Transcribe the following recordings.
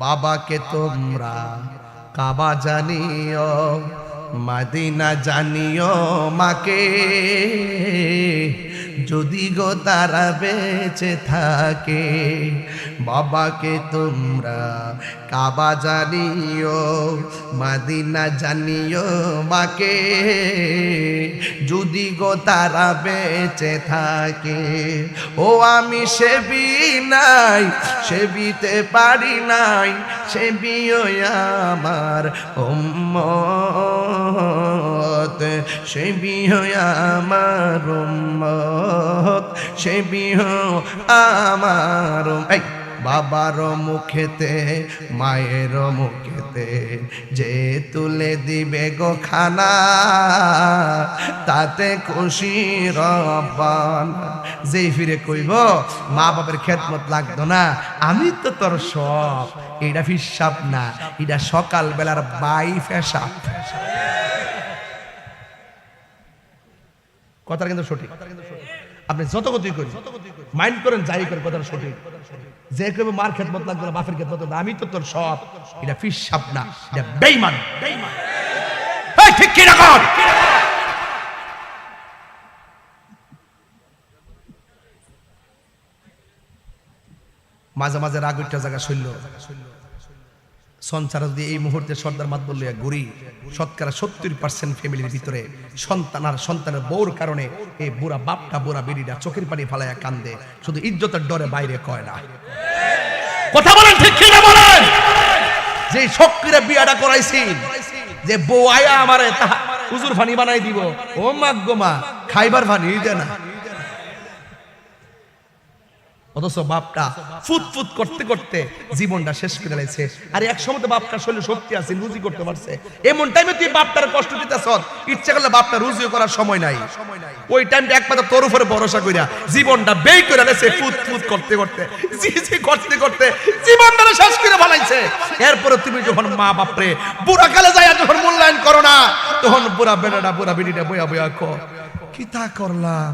বাবাকে তোমরা কাবা জানিও মাদিনা জানিও মাকে। যদি গো তারা বেঁচে থাকে, বাবাকে তোমরা কাবা জানিও, মাদিনা জানিও মাকে। যদি গো তারা বেঁচে থাকে, ও আমি সেবি নাই, সেবিতে পারি নাই, সেবিও আমার উম্মত সেবিও আমার উম্মত সেবিও আমার এই, বাবার মুখেতে, মায়ের মুখেতে যে তুলে দিবে গো খানা, তাতে খুশি রব্বানা। যেই ফিরে কইব, মা বাবার খেদমত লাগতো না, আমি তো তোর সব, এটা হিসাব না, এটা সকাল বেলার বাই ফেসা কথাটা কিন্তু সঠিক। আপনি যত গতি করি মাইন্ড করেন যাই করেন কথাটা সঠিক। যে কেউ মার খেদমত লাগবে না বাপের লাগবে না, আমি তো তোর সব। এটা ফিসাব না এটা বেইমান ঠিক কি রকম মাঝে মাঝে রাগ উঠটা জায়গা শৈল যদি এই মুহূর্তে সর্দার মাত শতকরা সত্তর পার্সেন্ট ফ্যামিলির ভিতরে সন্তান আর সন্তানের বউর কারণে এই বুড়া বাপটা, বুড়া চোখের পানি ফালাইয়া কান্দে, শুধু ইজ্জতের ডরে বাইরে কয় না। কথা বলেন ঠিক বলেন? যে শক্তিরা বিয়াটা করাইছি, যে বউ আয়া আমারে তাহা হুজুর ফানি বানাই দিব, ও মাগ মা, খাইবার ফানি না। অথচ বাপটা ফুট করতে করতে জীবনটা শেষ করে লাইছে। আর এক সময় তো বাপটা শরীরে শক্তি আছে, রুজি করতে পারছে। এমন টাইমে তুই বাপটার কষ্ট দিতেছ, ইচ্ছা করলে বাপটা রুজিও করার সময় নাই। ওই টাইমটা একমাত্র তোর উপরে ভরসা কইরা জীবনটা বেই করে লাইছে ফুট করতে করতে। জি জি, করতে করতে জীবনটা শেষ করে ফেলাইছে। এরপরে তুমি যখন মা বাপরে বুড়া কালে যায় যখন মূল্যায়ন করো না, তখন বুড়া বেড়াটা, বুড়া বেড়িটা বইয়া বইয়া কো কি তা করলাম?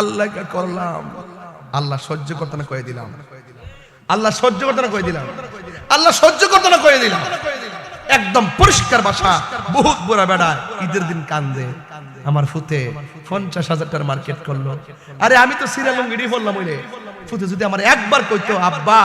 আল্লাহ করলাম? আল্লাহ সহ্য করতে না কয়ে দিলাম। আল্লাহ সহ্য করতে না কয়ে দিলাম। আল্লাহ সহ্য করতে না কয়ে দিলাম। একদম পরিষ্কার বাসা, বহুত বুড়া বেড়া ঈদের দিন কান্দে। আমার ফুতে পঞ্চাশ হাজার টাকার মার্কেট করল। আরে আমি তো সিরিয়াল সিরালঙ্গিরি বললাম ওইলে ফুতে যদি আমার একবার কইতো, আব্বা,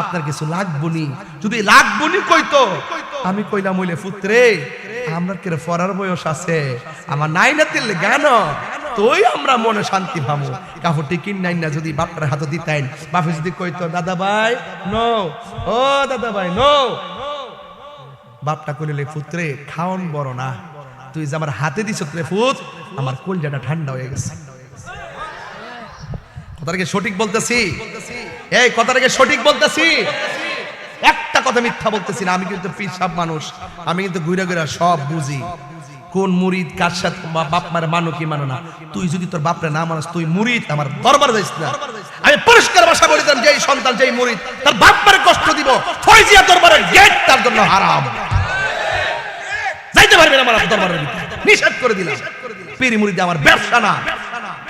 আপনার কিছু লাগবনি। যদি লাগবনি কইতো, আমি কইলাম ওইলে ফুতরে আমরা কেরে ফরার বয়স আছে। আমার নাই না তিললে জ্ঞান তোই আমরা মনে শান্তি পাবো কাপড়টি কিন নাই না যদি বাপটার হাতে দিতেন। বাপে যদি কইতো দাদা ভাই নো ও দাদা ভাই নো বাপটা কইলে পুত্রে, খাওন বড় না। তুই যে আমার হাতে দিছ রে ফুত আমার কলজাটা ঠান্ডা হয়ে গেছে। কথাটাকে সঠিক বলতেছি? এই কথাটাকে সঠিক বলতেছি? একটা কথা মিথ্যা বলতেছি না। আমি কিন্তু পিসাব মানুষ। আমি কিন্তু ঘুরে ঘুরে সব বুঝি। কোন মুরিদ কার সাথে বাপ মারে মানো কি মানো না? তুই যদি তোর বাপরে না মানস, তুই মুরিদ, আমার দরবার যাইস না। আমি পরিষ্কার ভাষা বলিতাম যেই সন্তান, যেই মুরিদ, তার বাপ মারে কষ্ট দিব। ফয়জিয়া দরবারের গেট তার জন্য হারাম। যাইতে পারবে না আমার দরবারের। নিষেধ করে দিলাম। পীর মুরিদ, আমার ব্যবসা না।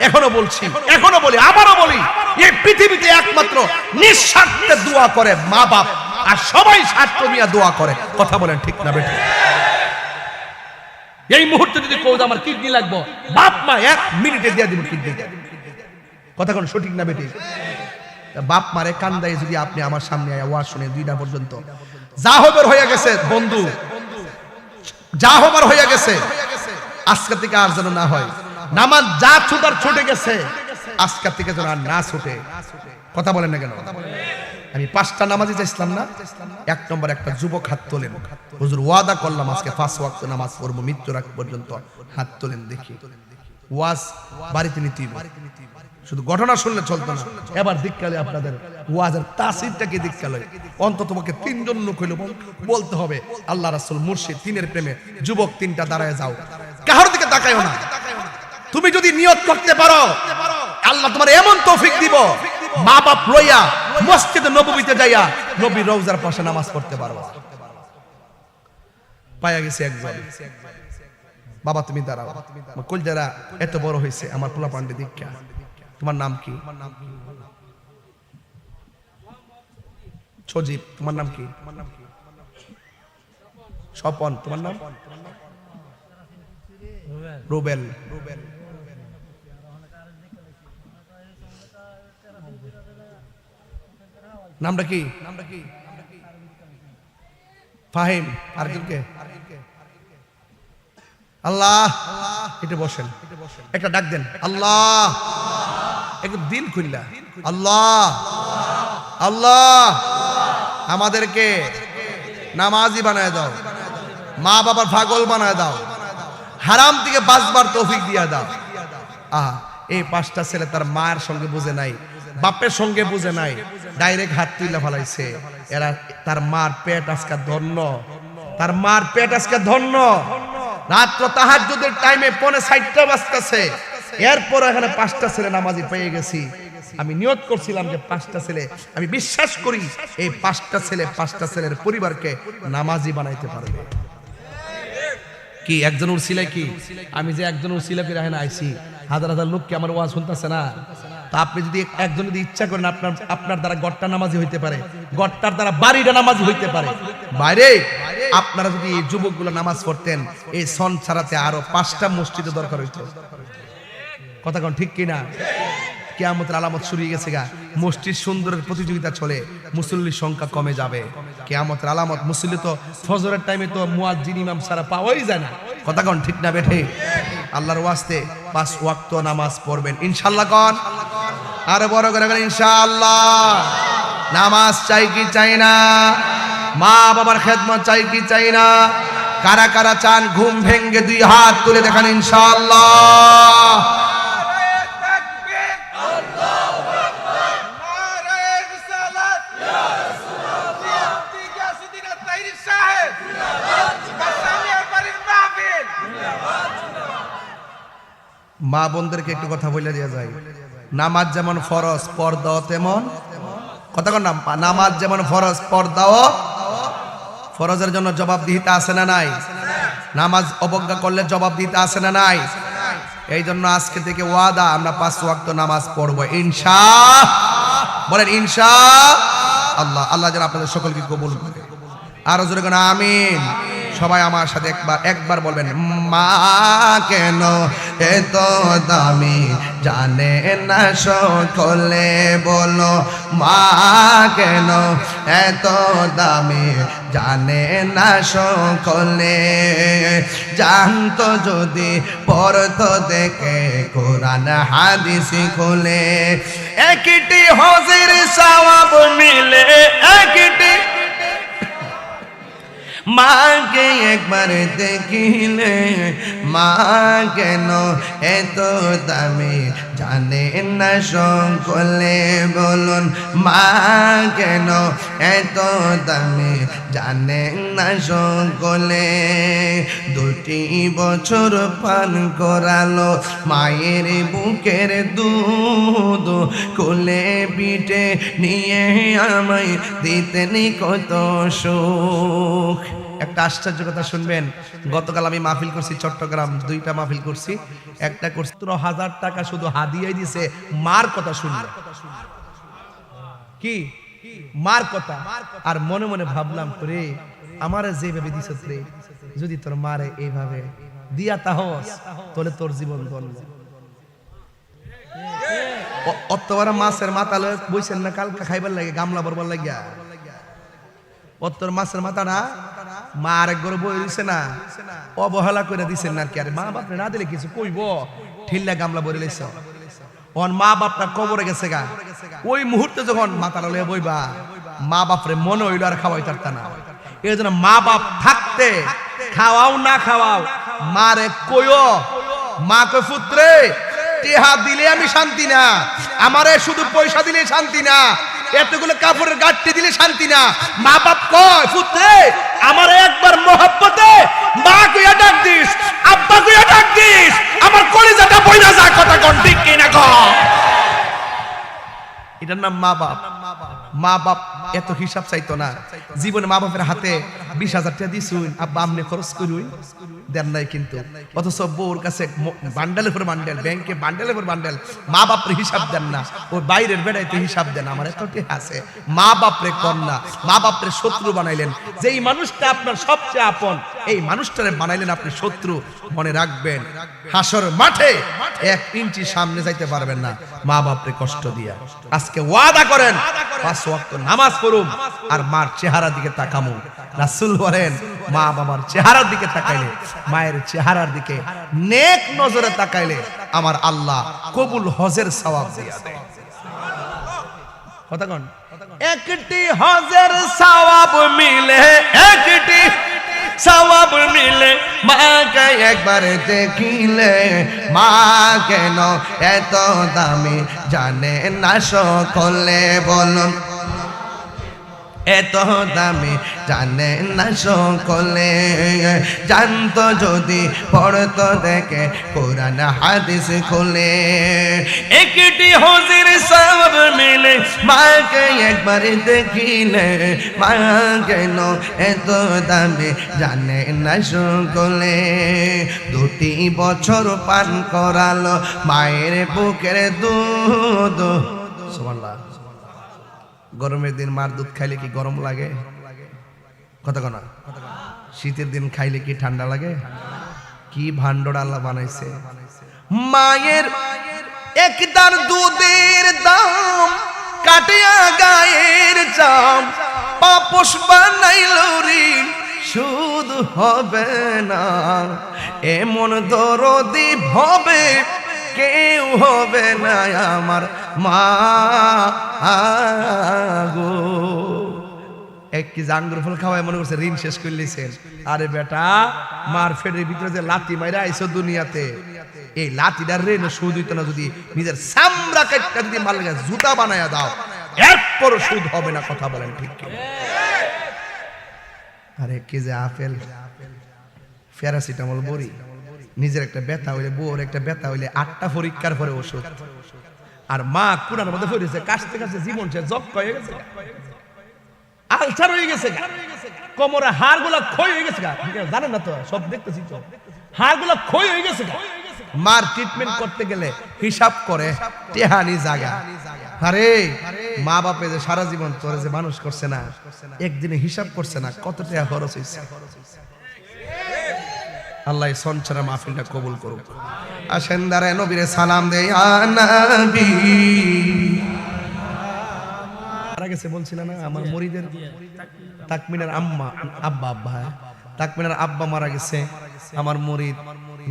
এখনও বলছি, এখনও বলি, আবারও বলি, এই পৃথিবীতে একমাত্র নিঃস্বার্থে দোয়া করে মা বাপ আর সবাই স্বার্থ নিয়ে দোয়া করে। কথা বলেন ঠিক না বেঠিক? এই মুহূর্তে যদি কৌদ আমার কিডনি লাগবো, বাপ মা এক মিনিটে দিয়ে দিব কিডনি। কথা কোন সঠিক না বেটি বাপ মারে কান্দায় যদি আপনি আমার সামনে আওয়াজ শুনে দুইটা পর্যন্ত। যা হবার হয়ে গেছে, বন্ধু। যা হবার হয়ে গেছে, আজকে থেকে আর যেন না হয়। নামাজ যা ছুটার ছুটে গেছে, আজকে থেকে যেন আর না ছুটে। কথা বলেন না কেন? আমি পাঁচটা নামাজে চাইছিলাম না। এক নম্বর একটা যুবক হাত তোলেন। হুজুর ওয়াদা করলাম, আজকে পাঁচ ওয়াক্ত নামাজ পড়ব, মৃত্যুর আগ পর্যন্ত হাত তোলেন দেখি। ওয়াজ বাড়িতে নিতেই শুধু ঘটনা শুনলে চলতো না। এবার দিককালে আপনাদের। ওয়াজের তাসিরটাকে দিককালে অন্তত তোমাকে তিনজন লোক হইল বল- বলতে হবে, আল্লাহ রাসূল মুর্শিদ তিনের প্রেমে যুবক তিনটা দাঁড়ায় যাও। কাহার দিকে তাকায়ও না। তুমি যদি নিয়ত করতে পারো, আল্লাহ তোমার এমন তৌফিক দিব মা বাপ লইয়া মসজিদে নববীতে যাইয়া নবীর রওজার পাশে নামাজ পড়তে পারবা। পায়া গেছে একজন। বাবা, তুমি দাঁড়াও। আমার কলজারা এত বড় হয়েছে, আমার পোলা পান্ডে দীক্ষা। তোমার নাম কি? সজীব, তোমার নাম কি? স্বপন, তোমার নাম? রুবেল রুবেল। নামটা কি? নামটা কি ফাহিম, আরেকজনকে? আল্লাহ, এটা বসেন। একটা ডাক দেন। আল্লাহ। একটু দিল খুললা। আল্লাহ। আল্লাহ। আমাদেরকে নামাজি বানায় দাও। মা বাবার পাগল বানায় দাও। হারাম থেকে বাঁচবার তৌফিক দিয়া দাও। আহা, এই পাঁচটা ছেলে তার মায়ের সঙ্গে বুঝে নাই। বাপের সঙ্গে বুঝে নাই। ডাইরেক্ট হাত তুইলা ফেলাইছে। এরা তার মার পেট আজকে ধন্য। তার মার পেট আজকে ধন্য। রাত্র তাহাজ্জুদের টাইমে পনে ষাটটা বাজতেছে। এরপর এখানে পাঁচটা ছেলে নামাজি পেয়ে গেছি। আমি নিয়ত করছিলাম যে পাঁচটা ছেলে, আমি বিশ্বাস করি এই পাঁচটা ছেলে পাঁচটা ছেলের পরিবারকে নামাজি বানাইতে পারবে। কি, একজন উরসিলা কি? আমি যে একজন উরসিলা এখানে আইছি, হাজার হাজার লোক কি আমার ওয়াজ শুনতেছে না? তা আপনি যদি একজন যদি ইচ্ছা করেন আপনার আপনার দ্বারা গড়টা নামাজি হইতে পারে। গড়টার দ্বারা বাড়িটা নামাজি হইতে পারে। বাইরে আপনারা যদি এই যুবকগুলো নামাজ পড়তেন, এই সন ছাড়াতে আরও পাঁচটা মসজিদে দরকার হইতো। কথা কোন ঠিক কিনা? কেয়ামতের আলামত শুরু গেছে গা। মসজিদ সুন্দরের প্রতিযোগিতা চলে, মুসল্লির সংখ্যা কমে যাবে। কেয়ামতের আলামত মুসল্লি তো ফজরের টাইমে তো মুয়াজ্জিন ইমাম সারা পাওয়াই যায় না। কথা কোন ঠিক না বেঠে? আল্লাহর ওয়াস্তে পাঁচ ওয়াক্ত নামাজ পড়বেন। ইনশাআল্লাহ কোন। আরও বড় করে ইনশাআল্লাহ। নামাজ চাই কি চাই না? মা বাবার খেদমত চাই কি চাই না? কারা কারা চান ঘুম ভেঙ্গে দুই হাত তুলে দেখান, ইনশাআল্লাহ। মা বোনদেরকে একটু কথা বলে দেওয়া যায়। নামাজ যেমন ফরজ, পর্দাও তেমন। কথা কর নামাজ যেমন ফরজ, পর্দাও ফরজের জন্য জবাব দিতে আসে না নাই? নামাজ অবজ্ঞা করলে জবাব দিতে আসে না নাই? এই জন্য আজকে থেকে ওয়াদা, আমরা পাঁচ ওয়াক্ত নামাজ পড়ব। ইনশা, বলেন ইনশা, আল্লাহ আল্লাহ যেন আপনাদের সকলকে কবুল করে। আরও জোরে আমিন। সবাই আমার সাথে একবার একবার বলবেন, মা কেন এত দামি জানে না সকলে বলো, মা কেন এত দামি জানে না সকলে? জানতো যদি পড়তো দেখে কোরআন হাদিসি খুলে, একটি হজির সওয়াব মিলে, একটি মাকে একবার দেখিলে মা কেন এত দামি? জানে না সকলে বলুন, মা কেন এত দামি? জানে না সকলে দুটি বছর পান করালো। মায়ের বুকের দুধ কোলে পিঠে নিয়ে আমায় দিতেন কত সুখ। একটা আশ্চর্য কথা শুনবেন। গতকাল আমি মাহফিল করছি চট্টগ্রাম, দুইটা মাহফিল করছি, একটা করছি। তোর হাজার টাকা শুধু হাদিয়াই দিছে, মার কথা শুনলে কি? মার কথা? আর মনে মনে ভাবলাম করে আমারে যেভাবে দিছ রে, যদি তোর মারে এইভাবে দিয়া তাহস, তাহলে তোর জীবন ধন্য। অত বড় মাছের মাথা লয়ে বইছেন না, কালকা খাইবার লাগে, গামলা বরবার লাগিয়া। অত্তর মাছের মাথা না? মা আরেক গরু বই দিছে না। অবহেলা করে দিছেন না আর কি আরে মা বাপ না দিলে কিছু কইব? ঠিল্লা গামলা বলে লাইছ। অন মা বাপটা কবরে গেছে গা। ওই মুহূর্তে যখন মাথা লয়ে বইবা, মা বাপরে মনে হইল আর খাওয়াই তারতা না। এই জন্য মা বাপ থাকতে, খাওয়াও না খাওয়াও, মারে কইও, মা কই পুত্রে টেহা দিলে আমি শান্তি না। আমারে শুধু পয়সা দিলে শান্তি না। এতগুলো কাপড়ের গাঠটি দিলে শান্তি না। মা বাপ কয় পুত্রে আমার একবার মহাব্বতে মা কইয়া ডাক দিস আব্বা কইয়া ডাক দিস, আমার কলিজাটা বইনা যা কথা কোন, ঠিক কিনা কন এটার নাম মা বাপ। মা বাপ এত হিসাব চাইতো না। জীবনে মা বাপের হাতে বিশ হাজার টাকা দিছুন, আব্বা আমনে খরচ করুন দেন নাই কিন্তু। অথচ বউর কাছে বান্ডেলের পর বান্ডেল, ব্যাংকে বান্ডেলের পর বান্ডেল মা বাপরে হিসাব দেন না। ও বাইরের বেড়াইতে হিসাব দেন, আমার এত টেহা আছে? মা বাপরে কন্যা মা বাপরে শত্রু বানাইলেন। যেই মানুষটা আপনার সবচেয়ে আপন, এই মানুষটারে বানাইলেন আপনি শত্রু। মনে রাখবেন, হাসর মাঠে এক ইঞ্চি সামনে যাইতে পারবেন না। মা বাপরে কষ্ট দিয়া। আজকে ওয়াদা করেন, পাঁচ ওয়াক্ত নামাজ পড়ুম আর মার চেহারা দিকে তাকামু। রাসূল বলেন, মা বাবার চেহারার দিকে তাকাইলে, মায়ের চেহারার দিকে নেক নজরে তাকাইলে আমার আল্লাহ কবুল হজের সওয়াব দিয়া দেয়। কথা কন? একটি হজের সওয়াব মিলে সওয়াব মিলে মাকে একবার দেখিলে। মা কেন এত দামি জানে না সকলে বলুন। এত দামি জানে না সকলে। জানতো যদি পড়তো দেখে কোরআন হাদিস খুলে। একটি হজির সব মিলে মাকে একবার দেখিলে। মা কেন এত দামি জানে না সকলে। দুটি বছর পান করালো মায়ের বুকের দুধ। সুবহানাল্লাহ। গরমের দিন মার দুধ খাইলে কি গরম লাগে? কথা কনা। শীতের দিন খাইলে কি ঠান্ডা লাগে? কি ভান্ডর আল্লাহ বানাইছে। মায়ের একদার দুধের দাম, কাটিয়া গায়ের চাম। পাপস বানাইল ঋণ শুধু হবে না। এমন দরদি হবে কেউ হবে না আমার মা গো। এক কি জাঙ্গুর ফল খাওয়াই মনে করছে, ঋণ শেষ আরে বেটা, মার ভিতরে যে মাইরা আইছো দুনিয়াতে, এই লাঠিটার ঋণ সুদ হইতো না যদি নিজের সামরা কাটটা যদি জুতা বানায়া দাও, এরপরও সুদ হবে না, কথা বলেন ঠিক আরে কি যে আপেল। প্যারাসিটামল বড়ি। নিজের একটা ব্যথা হইলে, বউর একটা ব্যথা হইলে আটটা পরীক্ষার পরে ওষুধ। আর মা কুড়ার মধ্যে পড়েছে কাশতে কাশতে জীবন সে জব হয়ে গেছে আলসার হয়ে গেছে কোমরে হাড়গুলা ক্ষয় হয়ে গেছে। জানেন না তো? সব দেখতেছি তো। হাড়গুলা ক্ষয় হয়ে গেছে। মার ট্রিটমেন্ট করতে গেলে হিসাব করে টেহানি জাগা। আরে মা বাপে যে সারা জীবন তোরে যে মানুষ করছে না, একদিনে হিসাব করছে না কত টাকা খরচ হয়েছে আল্লাহ সঞ্চারা মাহফিলটা কবুল করুক। আসেন দাঁড়ায়, নবীরে সালাম দে গেছে বলছিলাম না, আমার মরিদের তাকমিনার আম্মা, আব্বা আব্বা হ্যাঁ। তাকমিনার আব্বা মারা গেছে, আমার মরিদ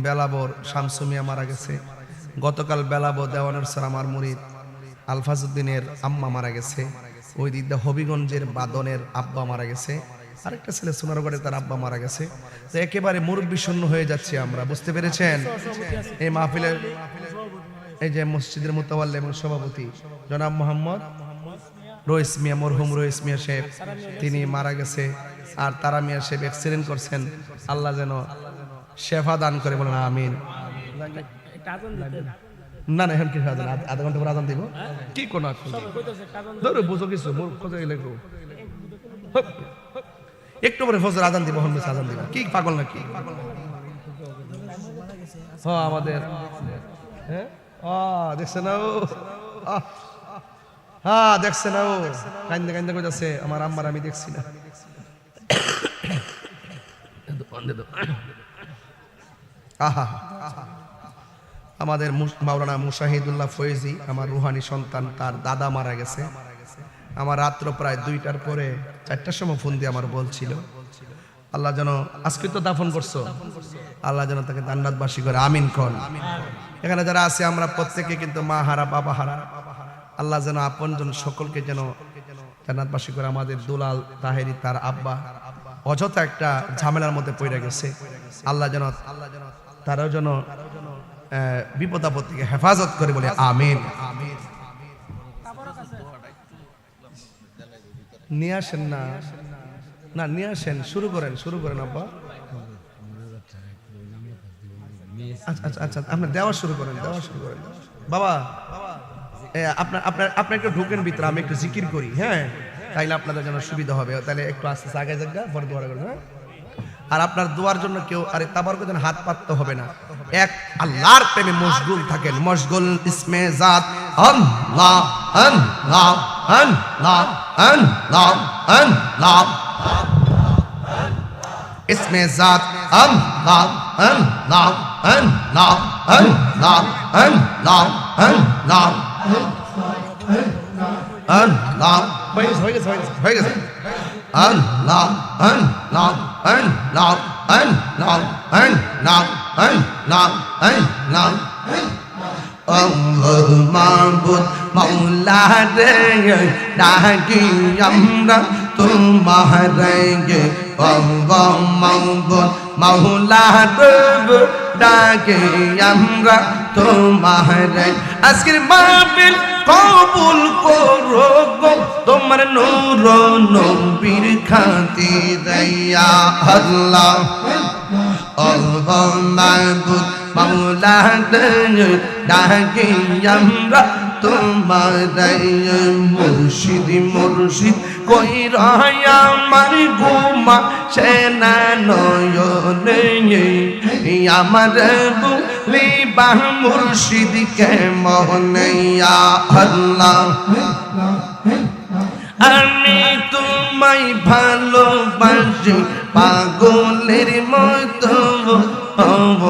বেলাবর শামসুমিয়া মারা গেছে। গতকাল বেলাবর দেওয়ানের স্যার আমার মরিদ আলফাজউদ্দিনের আম্মা মারা গেছে। ওই দিক দিয়ে হবিগঞ্জের বাদনের আব্বা মারা গেছে। আরেকটা ছেলে সোনার সোনারগড়ে তার আব্বা মারা গেছে। তো একেবারে মুরব্বী শূন্য হয়ে যাচ্ছে আমরা, বুঝতে পেরেছেন? এই মাহফিলের এই যে মসজিদের মোতাবাল্লা এবং সভাপতি জনাব মোহাম্মদ রইস মিয়া, মরহুম রইস মিয়া সাহেব, তিনি মারা গেছে আর তারা মিয়া সাহেব অ্যাক্সিডেন্ট করছেন। আল্লাহ যেন শেফা দান করে বলেন, আমিন। না না, এখন কি আজান আধ- ঘণ্টা পর আজান দিব। কি কোন ধরো, বুঝো কিছু একটু পরে ফজর আজান দিব হন আজান দিব। কি, পাগল নাকি? হ্যাঁ আমাদের। হ্যাঁ? দেখছে না ও? হ্যাঁ দেখছে না ও। কান্দে কান্দে কইতাছে, আমার আম্মার আমি দেখছি না। আহা, আমাদের মাওলানা মুশাহিদুল্লাহ ফয়েজি, আমার রুহানি সন্তান, তার দাদা মারা গেছে। আমার রাত্র প্রায় দুইটার পরে চারটার সময় ফোন দিয়ে আমার বলছিল আল্লাহ যেন আজকে তো দাফন করছ। আল্লাহ যেন তাকে জান্নাতবাসী করে আমিন খন এখানে যারা আছে আমরা প্রত্যেকে কিন্তু মা হারা বাবা হারা। আল্লাহ যেন আপনজন সকলকে যেন জান্নাতবাসী করে আমাদের দুলাল তাহেরি তার আব্বা। অযথা একটা ঝামেলার মধ্যে পড়ে গেছে। আল্লাহ যেন তারাও যেন আহ, বিপদ আপদ থেকে হেফাজত করে বলে আমিন। নিয়ে আসেন না। না, নিয়ে আসেন, শুরু করেন শুরু করেন, আব্বা। আচ্ছা আচ্ছা আচ্ছা আপনি দেওয়া শুরু করেন, দেওয়া শুরু করেন। বাবা আপনার আপনার আপনি একটু ঢুকেন ভিতরে, আমি একটু জিকির করি হ্যাঁ? তাইলে আপনাদের জন্য সুবিধা হবে তাহলে একটু আস্তে আস্তে আগে যাক পরে দোয়া করবেন হ্যাঁ? আর আপনার দোয়ার জন্য কেউ, আরে তাবার যেন হাত পাততে হবে না। এক, আল্লাহর প্রেমে মশগুল থাকেন, মশগুল ইসমে জাত, আল্লাহ আল্লাহ। इसमें जात अन लाल अन लाल अन लाल अन लाल अन लाल अन लाल अन लाल अन लाल अन लाल अन लाल अन लाल अन लाल अन लाल अन लाल আল্লাহ মাবুদ মৌলা রে ডাকি আমরা তোমার গে আল্লাহ মাবুদ মৌলা দেব ডাকে আমরা তোমার। আজকের মাহফিল কবুল করো গো, তোমার নূর নবীর খাতি দয়া। আল্লাহ আল্লাহ মাবুদ মাওলা ডাকে আমরা তোমার মুর্শিদ মুর্শিদ কই আমার গুমা সেনা নয়নে আমার বলি বাহ মুর্শিদ কে মোহনয়া আল্লাহ। আমি তোমায় ভালোবাসি, পাগলের মতো হব,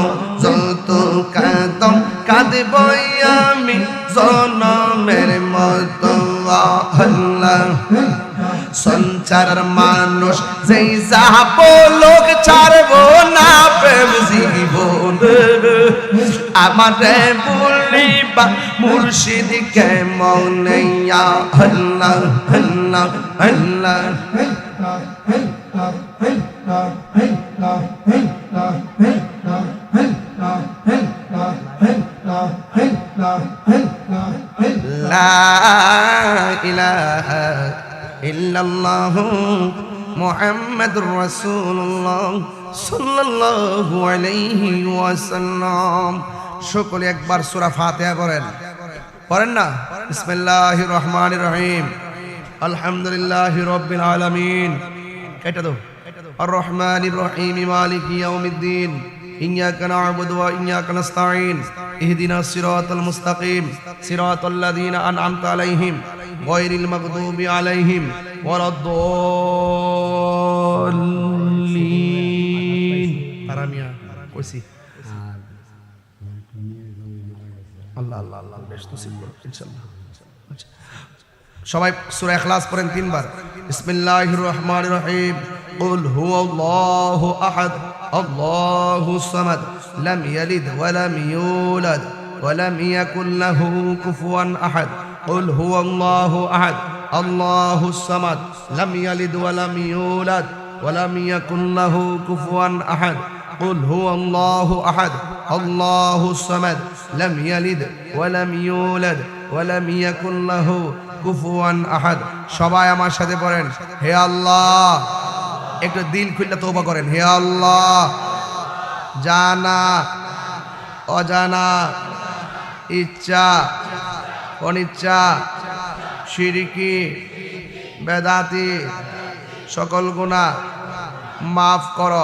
যত কাদম কাঁদব আমি জনমের মতো। সঞ্চার মানুষ, যেই যাব লোক ছাড়বো না, প্রেম জীবন। আমার বলিবা, মুর্শিদ কে মৌনাইয়া আল্লাহ আল্লাহ আল্লাহ। সাল্লাল্লাহু আলাইহি সকলে একবার সূরা ফাতিহা করেন পড়েন না? বিসমিল্লাহির রহমানির রহিম। আলহামদুলিল্লাহি রাব্বিল আলামিন। এটা দাও। الرحمن الرحيم مالك يوم الدين إياك نعبد وإياك نستعين اهدنا الصراط المستقيم صراط الذين أنعمت عليهم غير المغضوب عليهم ولا الضالين আরামিয়া কইছি আল্লাহ আল্লাহ আল্লাহ বেশ নসিব করো ইনশাআল্লাহ আচ্ছা। সবাই সূরা ইখলাস পড়েন তিনবার বিসমিল্লাহির রহমানির রহিম قل هو الله احد الله الصمد لم يلد ولم يولد ولم يكن له كفوا احد قل هو الله احد الله الصمد لم يلد ولم يولد ولم يكن له كفوا احد قل هو الله احد الله الصمد لم يلد ولم يولد ولم يكن له কুফুয়ান আহাদ সবাই আমার সাথে পড়েন হে আল্লাহ একটু দিল খুললে তওবা করেন। হে আল্লাহ, জানা, অজানা, ইচ্ছা, অনিচ্ছা শিরিকি বেদাতি, সকল গুণা মাফ কর।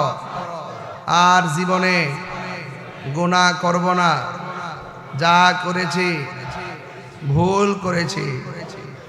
আর জীবনে গুণা করব না। যা করেছি, ভুল করেছি।